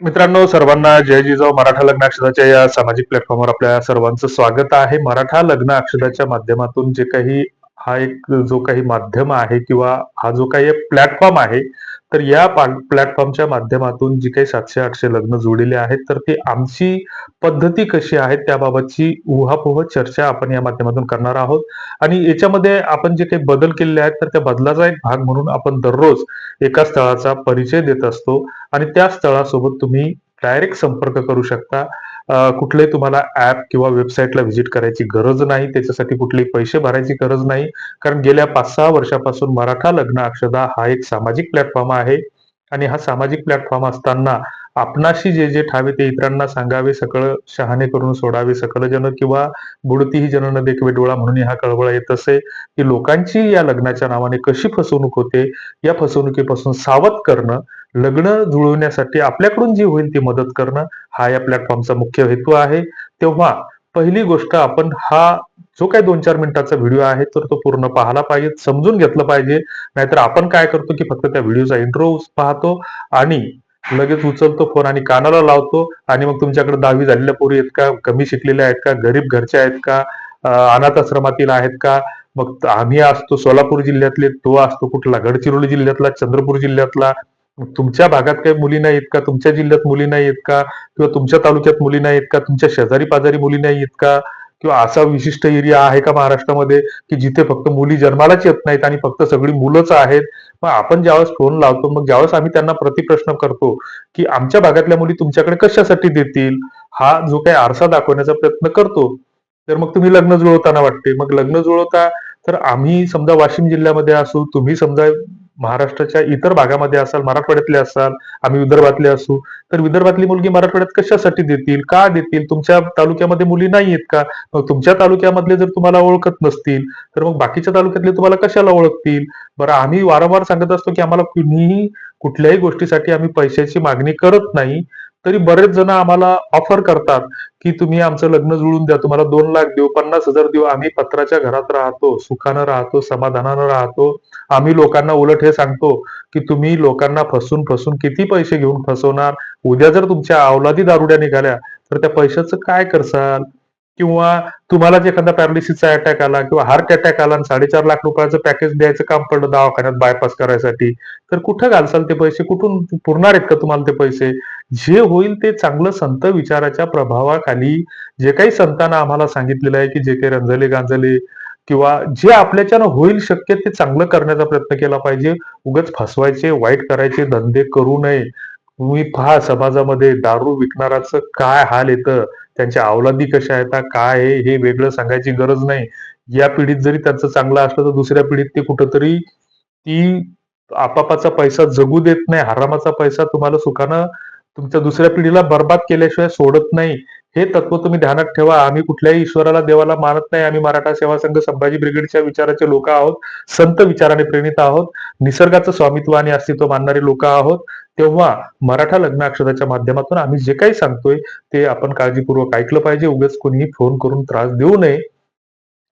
मित्रांनो सर्वांना जय जिजाऊ मराठा लग्न अक्षदाच्या या सामाजिक प्लॅटफॉर्मवर आपल्या सर्वांचं स्वागत आहे. मराठा लग्न अक्षदाच्या माध्यमातून जे काही हा एक जो काही माध्यम आहे किंवा हा जो काही प्लॅटफॉर्म आहे तर या प्लॅटफॉर्मच्या माध्यमातून जी काही सातशे आठशे लग्न जोडलेले आहेत तर ती आमची पद्धती कशी आहे त्याबाबतची उहापोह चर्चा आपण या माध्यमातून करणार आहोत. आणि याच्यामध्ये आपण जे काही बदल केलेले आहेत तर त्या बदलाचा एक भाग म्हणून आपण दररोज एका स्थळाचा परिचय देत असतो. आणि त्या स्थळासोबत तुम्ही डायरेक्ट संपर्क करू शकता. कुठले तुम्हाला ऍप किंवा वेबसाईटला व्हिजिट करायची गरज नाही त्याच्यासाठी कुठलेही पैसे भरायची गरज नाही. कारण गेल्या पाच सहा वर्षापासून मराठा लग्न अक्षदा हा एक सामाजिक प्लॅटफॉर्म आहे. आणि हा सामाजिक प्लॅटफॉर्म असताना आपणाशी जे जे ठावे ते इतरांना सांगावे सकळ शहाणे करून सोडावे सकळ जन किंवा बुडतीही जनन न देखवे डोळा म्हणून हा कळवळ येत असे की लोकांची या लग्नाच्या नावाने कशी फसवणूक होते या फसवणुकीपासून सावध करणं लग्न जुळवण्यासाठी आपल्याकडून जी होईल ती मदत करणं हा या प्लॅटफॉर्मचा मुख्य हेतू आहे. तेव्हा पहिली गोष्ट आपण हा जो काही दोन चार मिनिटाचा व्हिडिओ आहे तर तो पूर्ण पाहायला पाहिजे समजून घेतलं पाहिजे. नाहीतर आपण काय करतो की फक्त त्या व्हिडिओचा इंट्रो पाहतो आणि लगेच उचलतो फोन आणि कानाला लावतो. आणि मग तुमच्याकडे दहावी झालेल्या पोरी आहेत का कमी शिकलेल्या आहेत का गरीब घरच्या आहेत का अनाथ आश्रमातील आहेत का? मग आम्ही असतो सोलापूर जिल्ह्यातले तो असतो कुठला? गडचिरोली जिल्ह्यातला चंद्रपूर जिल्ह्यातला. तुमच्या भागात काही मुली नाहीत का? तुमच्या जिल्ह्यात मुली नाहीत का? किंवा तुमच्या तालुक्यात मुली नाहीत का? तुमच्या शेजारी पाजारी मुली नाहीत का? किंवा असा विशिष्ट एरिया आहे का महाराष्ट्रामध्ये की जिथे फक्त मुली जन्मालाच येत नाहीत आणि फक्त सगळी मुलंच आहेत? मग आपण ज्यावेळेस फोन लावतो मग ज्यावेळेस आम्ही त्यांना प्रतिप्रश्न करतो की आमच्या भागातल्या मुली तुमच्याकडे कशासाठी देतील? हा जो काही आरसा दाखवण्याचा प्रयत्न करतो. तर मग तुम्ही लग्न जुळवताना वाटते. मग लग्न जुळवता तर आम्ही समजा वाशिम जिल्ह्यामध्ये असू तुम्ही समजा महाराष्ट्राच्या इतर भागामध्ये असाल मराठवाड्यातले असाल आम्ही विदर्भातले असू तर विदर्भातली मुलगी मराठवाड्यात कशासाठी देतील का देतील? तुमच्या तालुक्यामध्ये मुली नाही आहेत का? मग तुमच्या तालुक्यामधले जर तुम्हाला ओळखत नसतील तर मग बाकीच्या तालुक्यातले तुम्हाला कशाला ओळखतील? बरं आम्ही वारंवार सांगत असतो की आम्हाला कुणीही कुठल्याही गोष्टीसाठी आम्ही पैशाची मागणी करत नाही. तरी बरेच जण आम्हाला ऑफर करतात की तुम्ही आमचं लग्न जुळून द्या. तुम्हाला दोन लाख देऊ पन्नास हजार देऊ. आम्ही पत्राच्या घरात राहतो सुखानं राहतो समाधानानं राहतो. आम्ही लोकांना उलट हे सांगतो की तुम्ही लोकांना फसून फसून किती पैसे घेऊन फसवणार? उद्या जर तुमच्या अवलादी दारुड्या निघाल्या तर त्या पैशाचं काय करसाल? किंवा तुम्हाला जे एखादा पॅरालिसिसचा अटॅक आला किंवा हार्ट अटॅक आला आणि साडेचार लाख रुपयाचं पॅकेज द्यायचं काम पडलं दवाखान्यात बायपास करायसाठी तर कुठं घालसाल ते पैसे? कुठून पुरणार आहेत का तुम्हाला ते पैसे? जे होईल ते चांगलं संत विचाराच्या प्रभावाखाली जे काही संतांना आम्हाला सांगितलेलं आहे की जे काही रंजले गांजले किंवा जे आपल्याच्यानं होईल शक्य ते चांगलं करण्याचा प्रयत्न केला पाहिजे. उगच फसवायचे वाईट करायचे धंदे करू नये. तुम्ही पहा समाजामध्ये दारू विकणाराचं काय हाल येतं? त्यांच्या अवलादी कशा आहेत? काय आहे? हे वेगळं सांगायची गरज नाही. या पिढीत जरी त्यांचं चांगलं असलं तर दुसऱ्या पिढीत ते कुठंतरी ती आपापाचा पैसा जगू देत नाही. हरामाचा पैसा तुम्हाला सुखानं तुमच्या दुसऱ्या पिढीला बर्बाद केल्याशिवाय सोडत नाही. हे तत्व तुम्ही ध्यानात ठेवा. आम्ही कुठल्याही ईश्वराला देवाला मानत नाही. आम्ही मराठा सेवा संघ संभाजी ब्रिगेडच्या विचाराचे लोक आहोत. संत विचाराने प्रेरित आहोत. निसर्गाचं स्वामित्व आणि अस्तित्व मानणारे लोक आहोत. तेव्हा मराठा लग्न अक्षराच्या माध्यमातून आम्ही जे काही सांगतोय ते आपण काळजीपूर्वक ऐकलं पाहिजे. उगाच कोणीही फोन करून त्रास देऊ नये.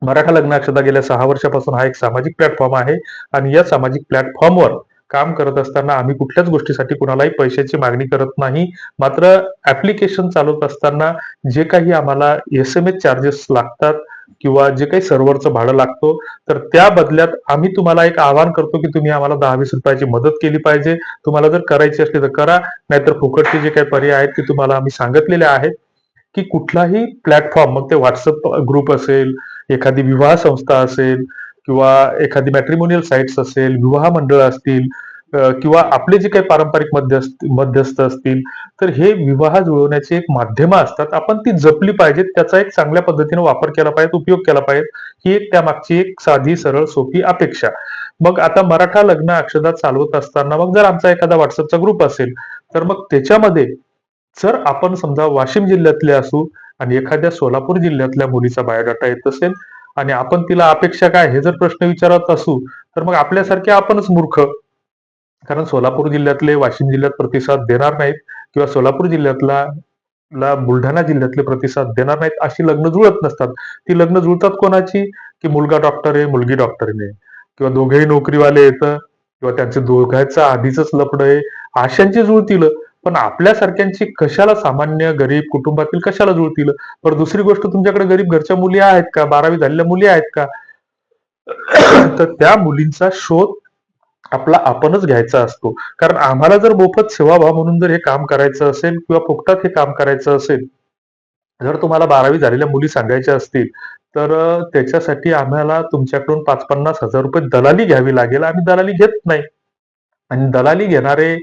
मराठा लग्न अक्षता गेल्या सहा वर्षापासून हा एक सामाजिक प्लॅटफॉर्म आहे. आणि या सामाजिक प्लॅटफॉर्मवर काम करत असताना आम्ही कुठल्याच गोष्टीसाठी कुणालाही पैशाची मागणी करत नाही. मात्र ऍप्लिकेशन चालवत असताना जे काही आम्हाला एस एम एस चार्जेस लागतात किंवा जे काही सर्व्हरचं भाडं लागतो तर त्या बदल्यात आम्ही तुम्हाला एक आवाहन करतो की तुम्ही आम्हाला दहा वीस रुपयाची मदत केली पाहिजे. तुम्हाला जर करायची असली तर करा नाहीतर फुकटचे जे काही पर्याय आहेत ते तुम्हाला आम्ही सांगितलेले आहेत की कुठलाही प्लॅटफॉर्म मग ते व्हॉट्सअप ग्रुप असेल एखादी विवाह संस्था असेल किंवा एखादी मॅट्रिमोनियल साईट्स असेल विवाह मंडळ असतील किंवा आपले जे काही पारंपरिक मध्यस्थ मध्यस्थ असतील तर हे विवाह जुळवण्याची एक माध्यम असतात. आपण ती जपली पाहिजेत त्याचा एक चांगल्या पद्धतीने वापर केला पाहिजे उपयोग केला पाहिजे ही एक त्यामागची एक साधी सरळ सोपी अपेक्षा. मग आता मराठा लग्न अक्षदा चालवत असताना मग जर आमचा एखादा व्हॉट्सअपचा ग्रुप असेल तर मग त्याच्यामध्ये जर आपण समजा वाशिम जिल्ह्यातले असू आणि एखाद्या सोलापूर जिल्ह्यातल्या मुलीचा बायोडाटा येत असेल आणि आपण तिला अपेक्षा काय हे जर प्रश्न विचारत असू तर मग आपल्यासारखे आपणच मूर्ख. कारण सोलापूर जिल्ह्यातले वाशिम जिल्ह्यात प्रतिसाद देणार नाहीत किंवा सोलापूर जिल्ह्यातला ला बुलढाणा जिल्ह्यातले प्रतिसाद देणार नाहीत अशी लग्न जुळत नसतात. ती लग्न जुळतात कोणाची? की मुलगा डॉक्टर आहे मुलगी डॉक्टर किंवा दोघेही नोकरीवाले येतं किंवा त्यांचे दोघांचं आधीच लपड आहे आशांची जुळतील. पण आपल्यासारख्यांची कशाला सामान्य गरीब कुटुंबातील कशाला जुळतील? पण दुसरी गोष्ट तुमच्याकडे गरीब घरच्या मुली आहेत का? बारावी झालेल्या मुली आहेत का? तर त्या मुलींचा शोध आपला आपणच घ्यायचा असतो. कारण आम्हाला जर मोफत सेवाभाव म्हणून जर हे काम करायचं असेल किंवा फुकटात हे काम करायचं असेल जर तुम्हाला बारावी झालेल्या मुली सांगायच्या असतील तर त्याच्यासाठी आम्हाला तुमच्याकडून पाच पन्नास हजार रुपये दलाली घ्यावी लागेल. आम्ही दलाली घेत नाही. आणि दलाली घेणारे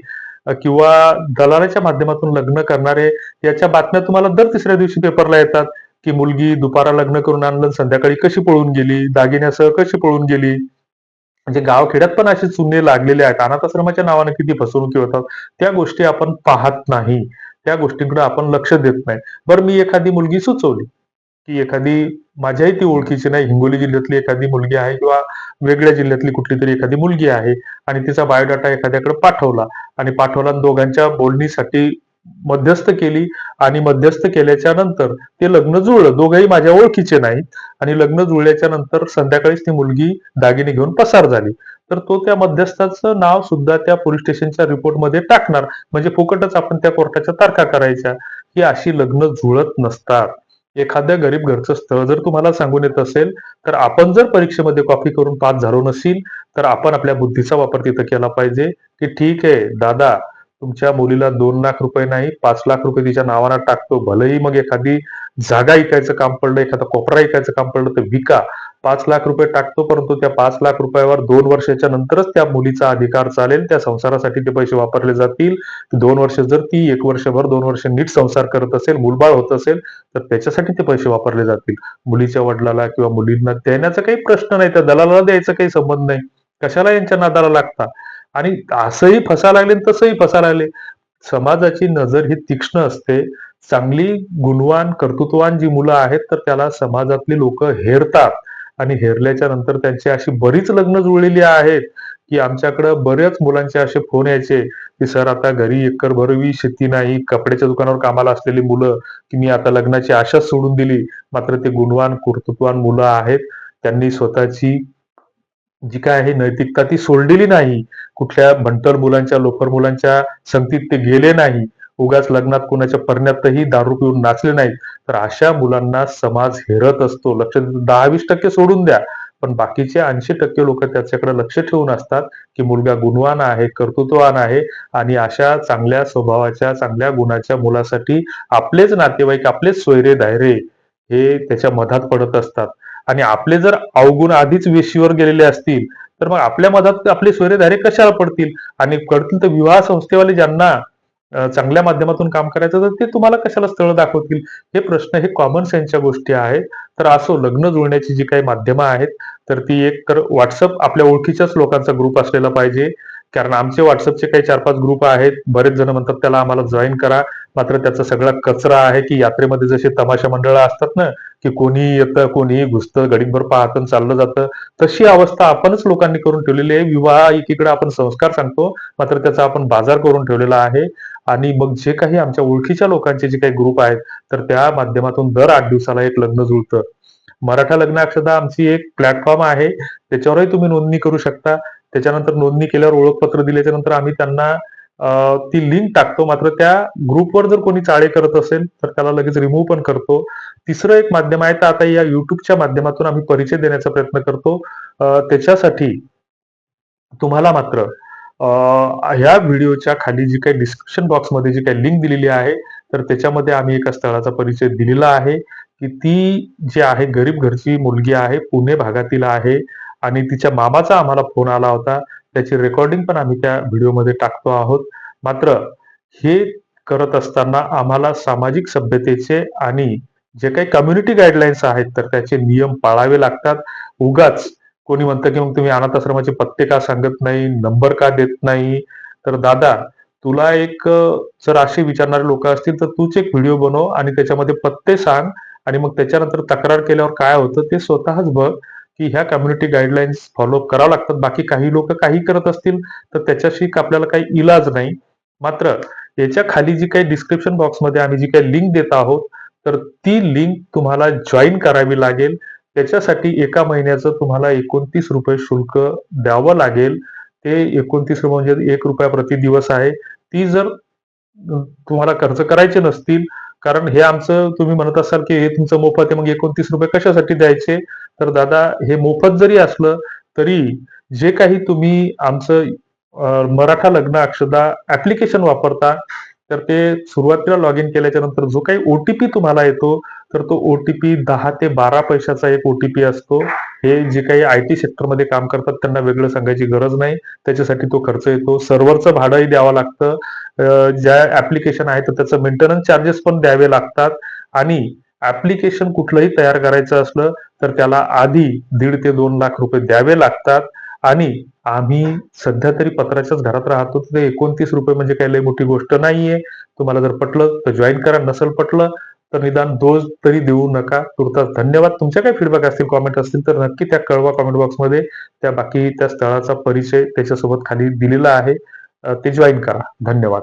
किंवा दलालाच्या माध्यमातून लग्न करणारे याच्या बातम्या तुम्हाला दर तिसऱ्या दिवशी पेपरला येतात की मुलगी दुपारा लग्न करून आणलं संध्याकाळी कशी पळून गेली दागिन्यासह कशी पळून गेली? म्हणजे गावखेड्यात पण असे चुने लागलेले आहेत. अनाथ आश्रमाच्या नावाने किती फसवणुकी होतात त्या गोष्टी आपण पाहत नाही. त्या गोष्टींकडे आपण लक्ष देत नाही. बरं मी एखादी मुलगी सुचवली. की एखादी माझ्याही ती ओळखीची नाही. हिंगोली जिल्ह्यातली एखादी मुलगी आहे किंवा वेगळ्या जिल्ह्यातली कुठली तरी एखादी मुलगी आहे आणि तिचा बायोडाटा एखाद्याकडे पाठवला आणि पाठवला दोघांच्या बोलणीसाठी मध्यस्थ केली आणि मध्यस्थ केल्याच्यानंतर ते लग्न जुळलं. दोघंही माझ्या ओळखीचे नाहीत आणि लग्न जुळल्याच्या नंतर संध्याकाळीच ती मुलगी दागिने घेऊन पसार झाली. तर तो त्या मध्यस्थाचं नाव सुद्धा त्या पोलीस स्टेशनच्या रिपोर्टमध्ये टाकणार. म्हणजे फुकटच आपण त्या कोर्टाच्या तारखा करायच्या. ही अशी लग्न जुळत नसतात. एखाद्या गरीब घरचं स्थळ जर तुम्हाला सांगून येत असेल तर आपण जर परीक्षेमध्ये कॉपी करून पास झालो नसेल तर आपण आपल्या बुद्धीचा वापर तिथं केला पाहिजे की ठीक आहे दादा तुमच्या मुलीला दोन लाख रुपये नाही पाच लाख रुपये तिच्या नावानं टाकतो भलेही मग एखादी जागा ऐकायचं काम पडलं एखादा कोपरा ऐकायचं काम पडलं तर विका. पाच लाख रुपये टाकतो परंतु त्या पाच लाख रुपयावर दोन वर्षाच्या नंतरच त्या मुलीचा अधिकार चालेल त्या संसारासाठी ते पैसे वापरले जातील. दोन वर्ष जर ती एक वर्षभर दोन वर्ष नीट संसार करत असेल मुलबाळ होत असेल तर त्याच्यासाठी ते पैसे वापरले जातील. मुलीच्या वडिलाला किंवा मुलींना देण्याचा काही प्रश्न नाही त्या दलाला द्यायचा काही संबंध नाही. कशाला यांच्या नादाला लागता? आणि असंही फसा लागले तसंही फसा लागले. समाजाची नजर ही तीक्ष्ण असते. चांगली गुणवान कर्तृत्ववान जी मुलं आहेत तर त्याला समाजातली लोक हेरतात. आणि हेरल्याच्या नंतर त्यांची अशी बरीच लग्न जुळलेली आहेत की आमच्याकडं बऱ्याच मुलांचे असे फोन यायचे की सर आता घरी एकर भरवी शेती नाही कपड्याच्या दुकानावर कामाला असलेली मुलं की मी आता लग्नाची आशा सोडून दिली. मात्र ते गुणवान कर्तृत्वान मुलं आहेत. त्यांनी स्वतःची जी काय आहे नैतिकता ती सोडलेली नाही. कुठल्या भंटर मुलांच्या लोफर मुलांच्या संगतीत ते गेले नाही. उगाच लग्नात कुणाच्या परण्यातही दारू पिऊन नाचले नाहीत. तर अशा मुलांना समाज हेरत असतो. लक्ष दहावीस टक्के सोडून द्या. पण बाकीचे ऐंशी टक्के लोक त्याच्याकडे लक्ष ठेवून असतात की मुलगा गुणवान आहे कर्तृत्ववान आहे आणि अशा चांगल्या स्वभावाच्या चांगल्या गुणाच्या मुलासाठी आपलेच नातेवाईक आपलेच सोयरे दायरे हे त्याच्या मधात पडत असतात. आणि आपले जर अवगुण आधीच वेशीवर गेलेले असतील तर मग आपल्या मधात आपले सोयरेधारे कशाला पडतील? आणि पडतील तर विवाह संस्थेवाले ज्यांना चांगल्या माध्यमातून काम करायचं तर ते तुम्हाला कशाला स्थळ दाखवतील? हे प्रश्न हे कॉमन सेन्सच्या गोष्टी आहेत. तर असो लग्न जुळण्याची जी काही माध्यमं आहेत तर ती एक तर व्हॉट्सअप आपल्या ओळखीच्याच लोकांचा ग्रुप असलेला पाहिजे. कारण आमचे व्हॉट्सअपचे काही चार पाच ग्रुप आहेत. बरेच जण म्हणतात त्याला आम्हाला जॉईन करा. मात्र त्याचा सगळा कचरा आहे की यात्रेमध्ये जसे तमाशा मंडळ असतात ना की कोणी येतं कोणी घुसतं गडीभर पाहतं चाललं जातं तशी अवस्था आपणच लोकांनी करून ठेवलेली आहे. विवाह एकीकडे आपण संस्कार सांगतो मात्र त्याचा आपण बाजार करून ठेवलेला आहे. आणि मग जे काही आमच्या ओळखीच्या लोकांचे जे काही ग्रुप आहेत तर त्या माध्यमातून दर आठ दिवसाला एक लग्न जुळतं. मराठा लग्न अक्षदा आमची एक प्लॅटफॉर्म आहे. त्याच्यावरही तुम्ही नोंदणी करू शकता. त्याच्यानंतर नोंदणी केल्यावर ओळखपत्र दिल्याच्या नंतर आम्ही त्यांना ती लिंक टाकतो. मात्र त्या ग्रुपवर जर कोणी चाळे करत असेल तर त्याला लगेच रिमूव्ह पण करतो. तिसरं एक माध्यम आहे तर आता या युट्यूबच्या माध्यमातून आम्ही परिचय देण्याचा प्रयत्न करतो. त्याच्यासाठी तुम्हाला मात्र ह्या व्हिडिओच्या खाली जी काही डिस्क्रिप्शन बॉक्समध्ये जी काही लिंक दिलेली आहे तर त्याच्यामध्ये आम्ही एका स्थळाचा परिचय दिलेला आहे की ती जी आहे गरीब घरची मुलगी आहे पुणे भागातील आहे. आणि तिच्या मामाचा आम्हाला फोन आला होता. त्याची रेकॉर्डिंग पण आम्ही त्या व्हिडिओमध्ये टाकतो आहोत. मात्र हे करत असताना आम्हाला सामाजिक सभ्यतेचे आणि जे काही कम्युनिटी गाईडलाईन्स आहेत तर त्याचे नियम पाळावे लागतात. उगाच कोणी म्हणतं की मग तुम्ही अनाथ आश्रमाचे पत्ते का सांगत नाही नंबर का देत नाही? तर दादा तुला एक जर असे विचारणारे लोक असतील तर तूच एक व्हिडिओ बनव आणि त्याच्यामध्ये पत्ते सांग आणि मग त्याच्यानंतर तक्रार केल्यावर काय होतं ते स्वतःच बघ. की ह्या कम्युनिटी गाईडलाईन्स फॉलो करावं लागतात. बाकी काही लोक काही करत असतील तर त्याच्याशी आपल्याला काही इलाज नाही. मात्र याच्या खाली जी काही डिस्क्रिप्शन बॉक्समध्ये आम्ही जी काही लिंक देत आहोत तर ती लिंक तुम्हाला जॉईन करावी लागेल. त्याच्यासाठी एका महिन्याचं तुम्हाला एकोणतीस रुपये शुल्क द्यावं लागेल. ते एकोणतीस रुपये म्हणजे एक रुपया प्रति दिवस आहे. ती जर तुम्हाला खर्च करायचे नसतील कारण हे आमचं तुम्ही म्हणत असाल की हे तुमचं मोफत आहे मग एकोणतीस रुपये कशासाठी द्यायचे? तर दादा हे मोफत जरी असलं तरी जे काही तुम्ही आमचं मराठा लग्न अक्षदा ऍप्लिकेशन वापरता तर ते सुरुवातीला लॉग इन केल्याच्यानंतर जो काही ओटीपी तुम्हाला येतो तर तो ओटीपी दहा ते बारा पैशाचा एक ओटीपी असतो. हे जे काही आय टी सेक्टरमध्ये काम करतात त्यांना वेगळं सांगायची गरज नाही. त्याच्यासाठी तो खर्च येतो. सर्व्हरचं भाडंही द्यावं लागतं. ज्या ऍप्लिकेशन आहे तर त्याचं मेंटेनन्स चार्जेस पण द्यावे लागतात. आणि ऍप्लिकेशन कुठलंही तयार करायचं असलं तर त्याला आधी दीड ते दोन लाख रुपये द्यावे लागतात. आणि आम्ही सध्या तरी पत्राच्याच घरात राहतो ते एकोणतीस रुपये म्हणजे काही लई मोठी गोष्ट नाहीये. तुम्हाला जर पटलं तर जॉईन करा. नसेल पटलं तर निदान डोस तरी देऊ नका. तुर्तास धन्यवाद. तुमच्या काही फीडबॅक असतील कॉमेंट असतील तर नक्की त्या कळवा कॉमेंट बॉक्समध्ये त्या बाकी त्या स्थळाचा परिचय त्याच्यासोबत खाली दिलेला आहे. ते जॉईन करा. धन्यवाद.